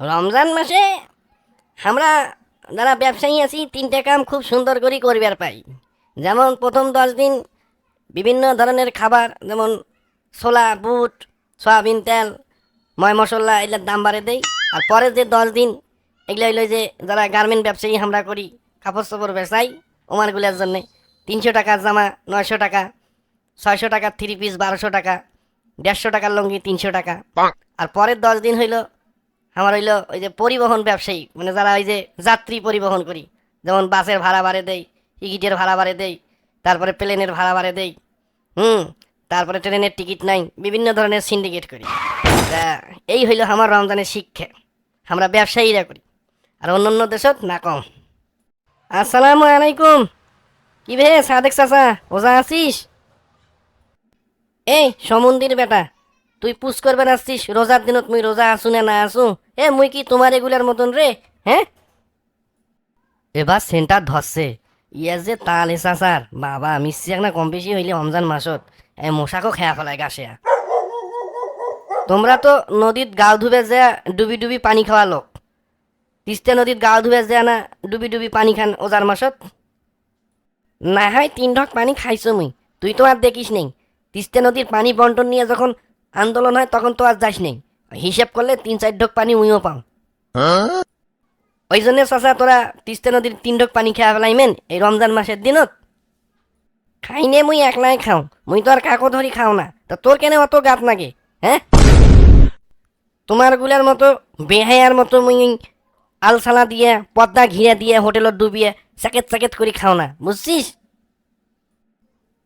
রমজান মাসে আমরা যারা ব্যবসায়ী আছি তিনটে কাম খুব সুন্দর করে করবার পাই। যেমন প্রথম দশ দিন বিভিন্ন ধরনের খাবার যেমন ছোলা বুট সয়াবিন তেল ময় মশলা এগুলোর দাম বাড়ে দেই। আর পরের যে দশ দিন এগুলো হইল যে যারা গার্মেন্ট ব্যবসায়ী আমরা করি কাপড় চোপড় ব্যবসায়ী ওমারগুলোর জন্যে। তিনশো টাকার জামা নয়শো টাকা ছয়শো টাকার থ্রি পিস বারোশো টাকা দেড়শো টাকার লঙ্গি তিনশো টাকা। আর পরের দশ দিন হইল আমার হইল ওই যে পরিবহন ব্যবসায়ী মানে যারা ওই যে যাত্রী পরিবহন করি। যেমন বাসের ভাড়া বাড়ে দেই, টিকিটের ভাড়া বাড়ে দেই, তারপরে প্লেনের ভাড়া বাড়ে দেই, হুম, তারপরে ট্রেনের টিকিট নাই, বিভিন্ন ধরনের সিন্ডিকেট করি। তা এই হইল আমার রমজানের শিক্ষা, আমরা ব্যবসায়ীরা করি, আর অন্য অন্য দেশত না কম। আসসালামু আলাইকুম। কি ভে সাদেক চাচা, ওজা আছিস? এই, সমন্দির বেটা। তুই পুষ করবেন আসছিস? রোজার দিনত মুই রোজা আসু না না আসু এ, মুই কি তোমার এগুলার মতন রে? হ্যাঁ এবার সেন্টার ধরছে। ইয়ার যে তাল এসা স্যার। বাবা এক না কম বেশি হইলে রমজান মাসত। এই মশাকও খেয়া ফেলায় গাছে। তোমরা তো নদীত গাও ধুবে যে ডুবি ডুবি পানি খাওয়া লোক। তিস্তা নদীত গাও ধুবে যে না ডুবি ডুবি পানি খান ওজার মাসত? না হয়, তিন ঢক পানি খাইছো মুই। তুই তো আর দেখিস নেই। তিস্তা নদীর পানি বন্টন নিয়ে যখন আন্দোলন হয় তখন তো আর যাস নেই। হিসেব করলে তিন চার ঢোক পানি উইও পাও। ওই জন্য চাচা তোরা তিস্তা নদীর তিন ঢোক পানি খেয়া ফেলাইমেন এই রমজান মাসের দিনত। খাইনে মুই একলাই খাও। মুই তো আর কাকো ধরি খাও না। তা তোর কেন অত গাত নাগে হ্যাঁ? তোমারগুলার মতো বেহায়ার মতো মুই আলসালা দিয়ে পদ্মা ঘিরে দিয়ে হোটেলত ডুবিয়ে স্যাকেট স্যাকেট করে খাও না বুঝছিস?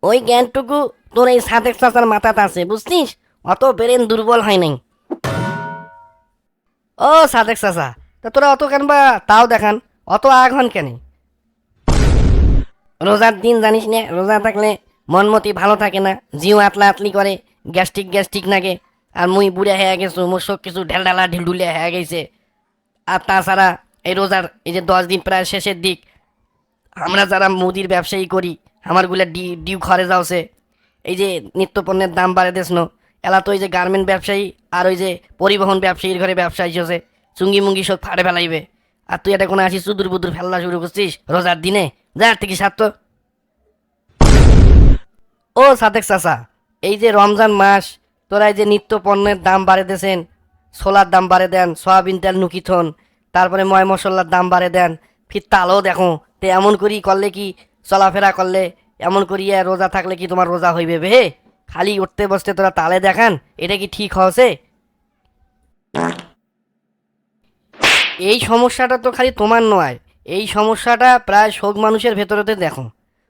ওই জ্ঞানটুকু তোর এই সাদেক চাচার মাথাতে আছে বুঝছিস? অত ব্রেন দুর্বল হয় নাই। ও সাদেক চাচা, তা তোরা অত কেন বা তাও দেখান, অত আঘন কেন? রোজার দিন জানিস না, রোজা থাকলে মনমতি ভালো থাকে না, জিও আতলা আতলি করে, গ্যাস্ট্রিক গ্যাস্ট্রিক নাগে আর মুই বুড়ে হয়ে গেছো, মোর সব কিছু ঢেলঢালা ঢিলঢুলে হয়ে গেছে। আর তাছাড়া এই রোজার এই যে দশ দিন প্রায় শেষের দিক, আমরা যারা মুদির ব্যবসায়ী করি আমারগুলো ডি ডিউ খরে যাওছে। এই যে নিত্য পণ্যের দাম বাড়ে দেশ এলা তো ওই যে গার্মেন্ট ব্যবসায়ী আর ওই যে পরিবহন ব্যবসায়ীর ঘরে ব্যবসা হিসেবে চুঙ্গি মুঙ্গি সব ফাড়ে ফেলাইবে। আর তুই এটা কোনো আসিস সুদূর বুদুর ফেলা শুরু করছিস রোজার দিনে? যা থেকে সাত ও সাদেক চাচা, এই যে রমজান মাস, তোরা এই যে নিত্য পণ্যের দাম বাড়ে দেছেন ছোলার দাম বাড়ে দেন, সয়াবিন তেল, নুকিথন, তারপরে ময় মশলার দাম বাড়ে দেন, ফির তালও দেখো, তে এমন করি করলে কি চলাফেরা করলে, এমন করিয়া রোজা থাকলে কি তোমার রোজা হইবে বে? খালি উঠতে বসতে তোরা তালে দেখান, এটা কি ঠিক হসে এই সমস্যাটা তো খালি তোমার নয়, এই সমস্যাটা প্রায় শোক মানুষের ভেতরেতে দেখো।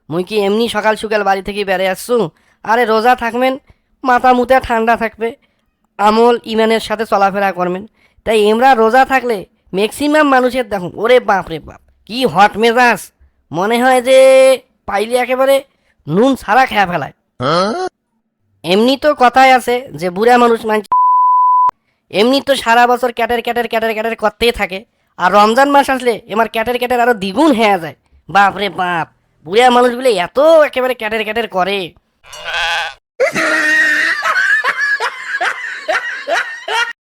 মুই কি এমনি সকাল সকাল বাড়ি থেকে বেড়ে আসছু? আরে রোজা থাকবেন, মাথা মুতে ঠান্ডা থাকবে, আমল ইমানের সাথে চলাফেরা করবেন। তাই এমরা রোজা থাকলে ম্যাক্সিমাম মানুষের দেখো, ওরে বাপ রে বাপ, কি হট মেজাজ। মনে হয় যে পাইলে একেবারে নুন ছাড়া খেয়া ফেলায়। এমনি তো কথাই আছে যে বুড়া মানুষ মানছে এমনি তো সারা বছর ক্যাটের ক্যাটের ক্যাটের ক্যাটের করতেই থাকে। আর রমজান মাস আসলে এমার ক্যাটের ক্যাটের আরও দ্বিগুণ হয়ে যায়। বাপ রে বাপ, বুড়া মানুষগুলো এত একেবারে ক্যাটের ক্যাটের করে।